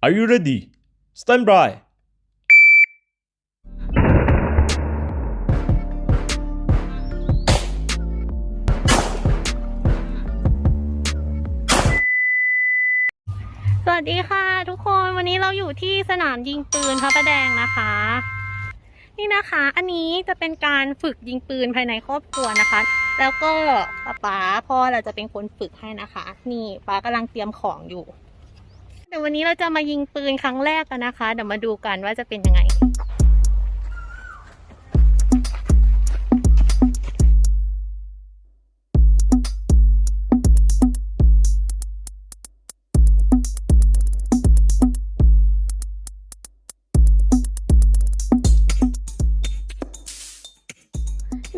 Are you ready? Stand by. สวัสดีค่ะ ทุกคนวันนี้เราอยู่ที่สนามยิงปืนพระประแดงนะคะ นี่นะคะ อันนี้จะเป็นการฝึกยิงปืนภายในครอบครัวนะคะ แล้วก็ป๊าป๊าพ่อเราจะเป็นคนฝึกให้นะคะ นี่ป๊ากำลังเตรียมของอยู่ เดี๋ยววันนี้เราจะมายิงปืนครั้งแรกกันนะคะ เดี๋ยวมาดูกันว่าจะเป็นยังไง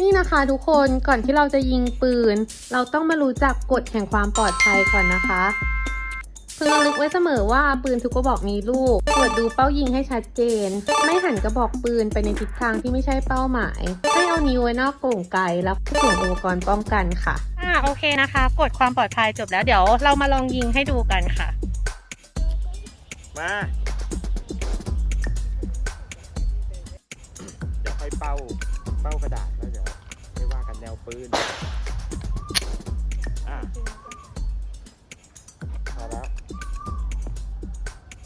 นี่นะคะทุกคนก่อนที่เราจะยิงปืน เราต้องมารู้จักกฎแห่งความปลอดภัยก่อนนะคะ พึงระลึกไว้เสมอว่าปืนทุกกระบอกมีลูกตรวจดูเป้ายิงให้ชัดเจน ไม่หันกระบอกปืนไปในทิศทางที่ไม่ใช่เป้าหมาย ให้เอานิ้วไว้นอกกล่องไกแล้วสวมอุปกรณ์ป้องกันค่ะ อ่าโอเคนะคะกฎความปลอดภัยจบแล้วเดี๋ยวเรามาลองยิงให้ดูกันค่ะ มาเดี๋ยวค่อยเป้าเป้ากระดาษแล้วเดี๋ยวไม่ว่ากันแนวปืน อะ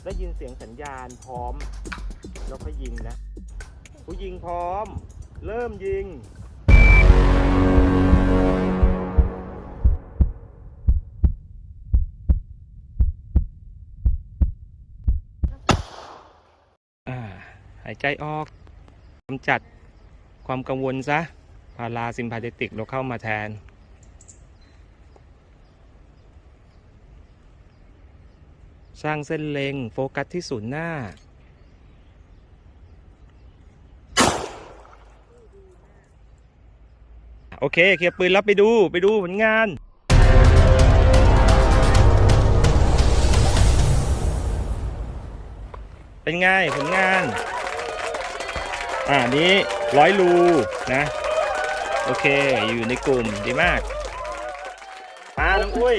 ได้ยินเสียงสัญญาณพร้อม แล้วก็ยิงนะ ผู้ยิงพร้อม เริ่มยิง อ่า หายใจออกกำจัดความกังวลซะพาราซิมพาเทติกเราเข้ามาแทน สร้างเส้นเล็ง โฟกัสที่ศูนย์หน้า โอเค เคลียร์ปืนแล้วไปดูไปดูผลงานเป็นไงผลงาน อ่า นี้ร้อยรูนะ โอเค อยู่ในกลุ่มดีมากมาน้องอุ้ย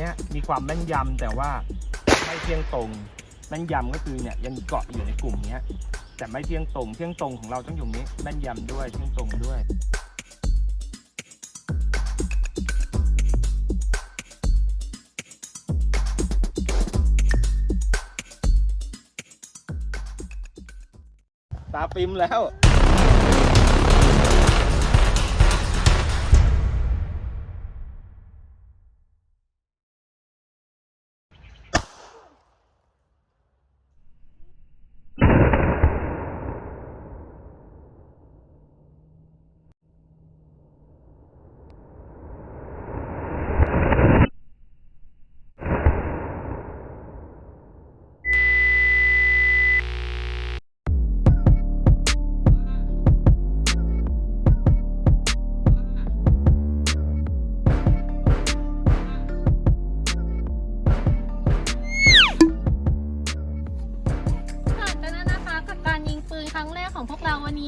นี้มีความแม่นยำแต่ว่าไม่เที่ยงตรง แม่นยำก็คือเนี่ยยังเกาะอยู่ในกลุ่มเนี้ยแต่ไม่เที่ยงตรง เที่ยงตรงของเราต้องอยู่นี้แม่นยำด้วยเที่ยงตรงด้วยตาปิมแล้ว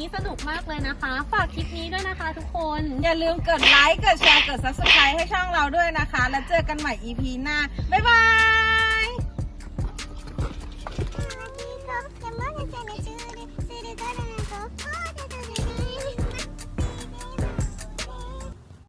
นี้สนุกมากเลยนะคะ ฝากคลิปนี้ด้วยนะคะทุกคน อย่าลืมกดไลค์ กดแชร์ กด subscribe ให้ช่องเราด้วยนะคะ แล้วเจอกันใหม่ EP หน้า บ๊ายบาย